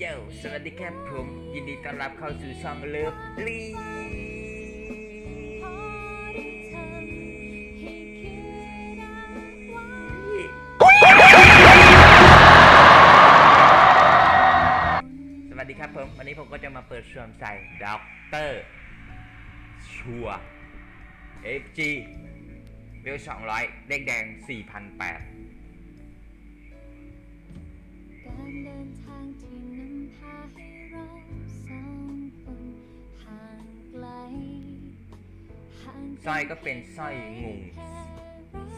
โยสวัสดีครับผม ยินดีต้อนรับเข้าสู่ช่องเลิฟลีสวัสดีครับผม วันนี้ผมก็จะมาเปิดสวนใส่ด็อกเตอร์ชัว FG เวล200เลขแดง4,008 สร้อยก็เป็นสร้อยงู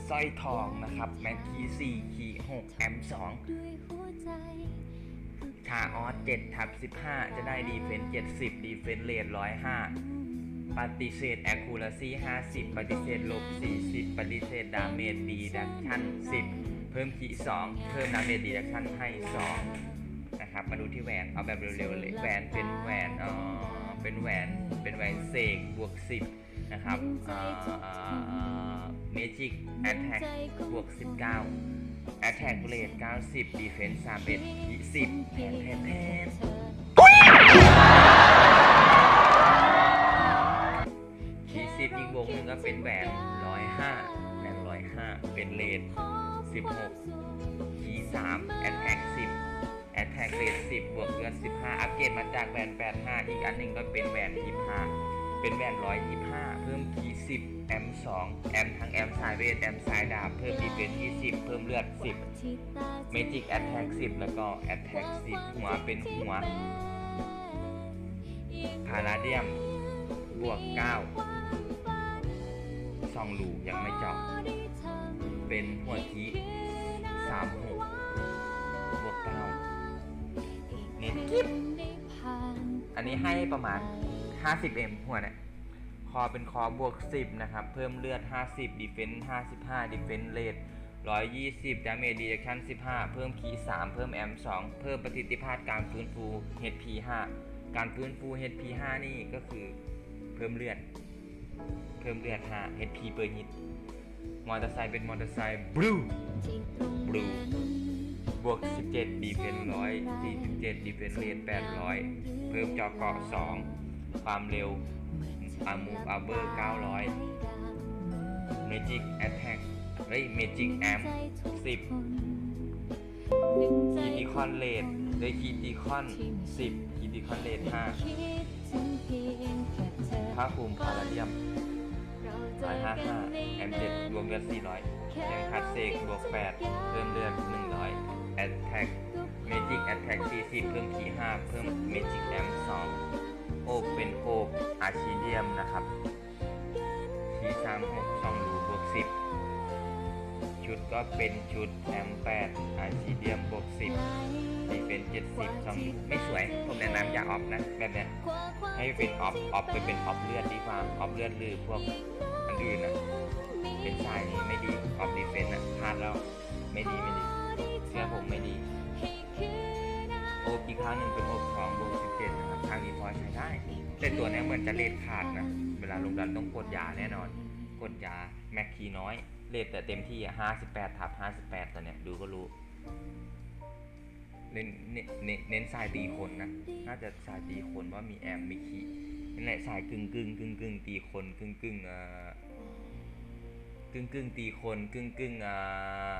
สร้อยทองนะครับแม็กคีสี่คีหกแอมสองด้วยหัวใจคือชาออสเจ็ดทับสิบห้าจะได้ดีเฟนเจ็ดสิบดีเฟนเลทร้อยห้าปฏิเสธแอคคูลาซีห้าสิบปฏิเสธลบสี่สิบปฏิเสธดาเมจดีดักชั่นสิบเพิ่มขีสองเพิ่มดาเมจดีดักชั่นให้สองนะครับมาดูที่แหวนเอาแบบเร็วๆเลยแหวนเป็นแหวนเออเป็นแหวนเป็นแหวนเสกบวกสิบ นะครับเมจิกแอนแท็กบวกสิบเก้า Attack Rate 90 Defense 31 20แทนแทนแทนขีสิบอีกวงหนึ่งก็เป็นแหวน105แหวน105เป็นเลท16ขี3 Attack 10 Attack Rate 10บวกเลือด15อัปเกรดมาจากแหวน85อีกอันหนึ่งก็เป็นแหวน25เป็นแหวน125เพิ่มขี 10 แอม2แอมทั้งแอมสายเวทแอมสายดาบ เพิ่มดีเฟนส์20 เพิ่มเลือด 10ที่ตาเมจิกแอ t แทก10 แล้วก็แอ t แทก10 หัวเป็นหัวพาราเดียม บวก 9 ซองลูยังไม่เจาะเป็นหัวที36บวก9เน้นกิ๊บอันนี้ให้ประมาณ 50M หัวเนี่ย คอเป็นคอบวก 10 นะครับ เพิ่มเลือด 50ดีเฟนส์55ดีเฟนส์เลท120ดาเมจดีเ c ชั่น15 เพิ่มคี3เพิ่มแอม2เพิ่มประสิทธิภาพการฟื้นฟู HP 5การฟื้นฟู HP 5นี่ก็คือเพิ่มเลือด เพิ่มเลือด5 HP เปอร์ฮิตมอเตอร์ไซค์เป็นมอเตอร์ไซค์บลู Blue บวก 17ดีเฟนร้อย47ดีเฟนเรท800 เพิ่มจอเกาะ2ความเร็ว อามูฟอาเบอร์900 Magic Attack เฮ้ย Magic Amp 10คีติคอนเลทเลยคีติคอน 10คีติคอนเลท5ผ้าคลุมพาราเดียม155แอม7รวมเลือด400ยังคัดเซกบวก8เพิ่มเลือด100 Attack Magic Attack 40 เพิ่มคี5เพิ่ม Magic Amp 2 โอบเป็นโอบอาร์ชีเดียมนะครับคี36 2รูบวก10ชุดก็เป็นชุดแอม8อาร์ชีเดียมบวก10ดีเป็น70 2รูไม่สวย ผมแนะนำอย่าออฟนะแบบนี้ให้เป็นออฟออฟไปเป็นออฟเลือดดีกว่าออฟเลือดหรือพวกอันอื่นอะเป็นสายนี้ไม่ดีออฟดีเฟนต์อะพลาดแล้วไม่ดีไม่ดีเชื่อผมไม่ดีโอบอีกครั้งหนึ่งเป็น แต่ตัวเนี้ยเหมือนจะเลดขาดนะ เวลาลงดันต้องกดยาแน่นอน กดยาแม็กคีน้อย เลดแต่เต็มที่อะ58ทับ58ตัวเนี้ยดูก็รู้ เน้นเน้นเน้นเน้นสายตีคนนะ น่าจะสายตีคนว่ามีแอมมีคีนั่นแหละสายกึ่งกึ่งกึ่งกึ่งตีคนกึ่งกึ่งอ่อกึ่งกึ่งตีคนกึ่งกึ่งอ่อ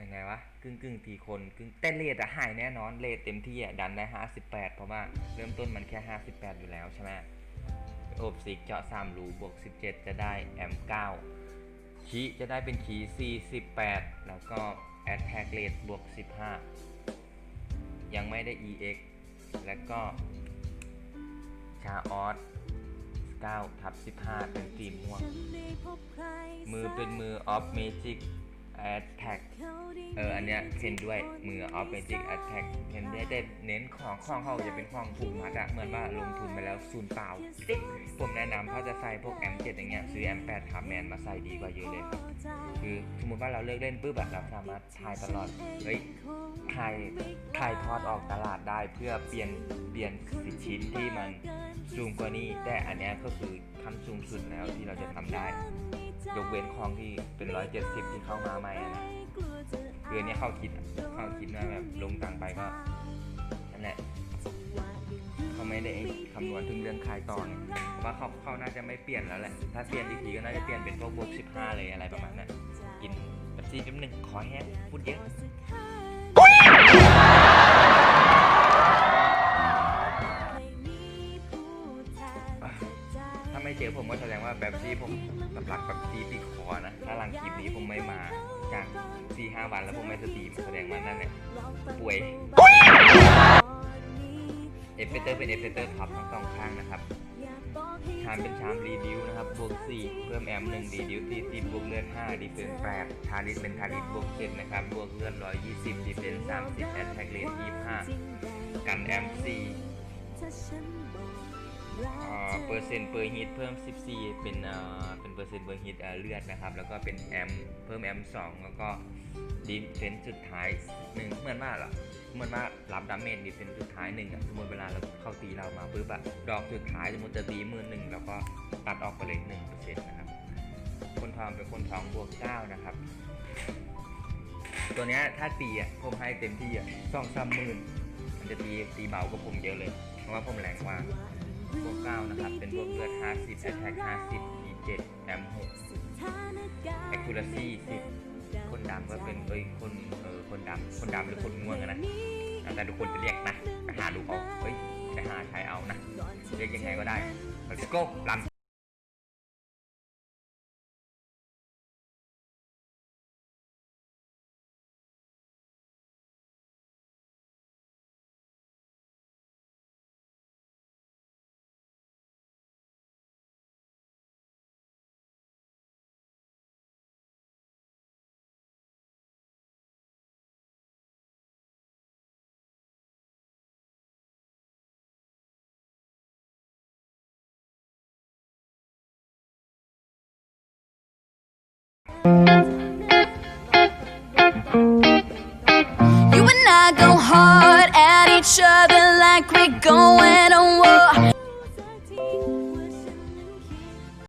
ยังไงวะกึ่งกึ่งตีคนกึ่งแต่เลทอะหายแน่นอนเลทเต็มที่อะดันได้ห้าสิบแปดเพราะว่าเริ่มต้นมันแค่ห้าสิบแปดอยู่แล้วใช่ไหมโอบสิกเจาะสามรูบวกสิบเจ็ดจะได้แอมเก้าคีจะได้เป็นคีสี่สิบแปดแล้วก็แอ t แทกเลทบวกสิบห้ายังไม่ได้ EX แล้วก็ชาออส9ทับ15 เป็นสีม่วง มือเป็นมือออฟเมจิก แอ t แท็กเอออันเนี้ยเห็นด้วยมือออฟเมจิกแอ t แท็กเห็นได้แต่เน้นของของเขาจะเป็นของผูกมัดอะเหมือนว่าลงทุนไปแล้วศูนย์เปล่าติ๊กผมแนะนำเขาจะใส่พวกแอม7อย่างเงี้ยซื้อแอม8ทับแมนมาใส่ดีกว่าเยอะเลยครับคือสมมติว่าเราเลิกเล่นปุ๊บอะเราสามารถทายตลอดเฮ้ยทายทายทอดออกตลาดได้เพื่อเปลี่ยนเปลี่ยนสิชิ้นที่มันสูงกว่านี้แต่อันเนี้ยก็คือขั้นสูงสุดแล้วที่เราจะทำได้ ยกเว้นของที่เป็นร้อยเจ็ดสิบที่เข้ามาใหม่อะนะคืออันเนี้ยเข้าคิดเข้าคิดว่าแบบลงตังไปก็นั่นแหละเขาไม่ได้คำนวณถึงเรื่องขายตอไงว่าเขาเขาน่าจะไม่เปลี่ยนแล้วแหละ ถ้าเปลี่ยนอีกทีก็น่าจะเปลี่ยนเป็นพวกบวก15เลยอะไรประมาณนั้นกินแบบซีนิดนึงขอแห้งพูดเยอะถ้าไม่เจอผมก็แสดงว่าแบบซีผมสำลักแบบซีติดคอนะ ถ้าหลังคลิปนี้ผมไม่มา จาก4 5วันแล้วผมไม่สตรีมแสดงว่านั่นแหละป่วยเอฟเฟเตอร์เป็นเอฟเฟเตอร์พับทั้งสองข้างนะครับชามเป็นชามรีดิวนะครับบวก4เพิ่มแอม1รีดิวตี10บวกเลือด5ดีเฟน8ชาลิสเป็นชาลิสบวก7นะครับบวกเลือด120ดีเฟน30แอตแทกเลน25กันแอม4 อ่าเปอร์เซ็นต์เปอร์ฮิตเพิ่ม 14 เป็นอ่าเป็นเปอร์เซ็นต์เปอร์ฮิตอ่าเลือดนะครับ แล้วก็เป็นแอมเพิ่มแอม2แล้วก็ดีเฟนสุดท้ายหนึ่งเหมือนว่าเหรอเหมือนว่ารับดาเมจดีเฟนสุดท้ายหนึ่งอะสมมติเวลาเราเข้าตีเรามาปุ๊บอะดอกสุดท้ายสมมติจะตีหมือหนึ่งแล้วก็ตัดออกไปเลยหนึ่งเปอร์เซ็นต์นะครับ คนทองเป็นคนทองบวกเก้านะครับ ตัวเนี้ยถ้าตีอะผมให้เต็มที่อะสองสามหมื่นมันจะตีตีเบากว่าผมเยอะเลย เพราะว่าผมแรงกว่า บวกเก้านะครับ เป็นบวกเลือดห้าสิบแอทแทกห้าสิบดีเจ็ดแอมหก accuracy สิบคนดำก็เป็นเอ้ยคนเออคนดำคนดำหรือคนง่วงอะนะแต่ทุกคนจะเรียกนะไปหาดูเอาเฮ้ยไปหาใช้เอานะ เรียกยังไงก็ได้ let's go ลัน You and I go hard at each other like we're going war.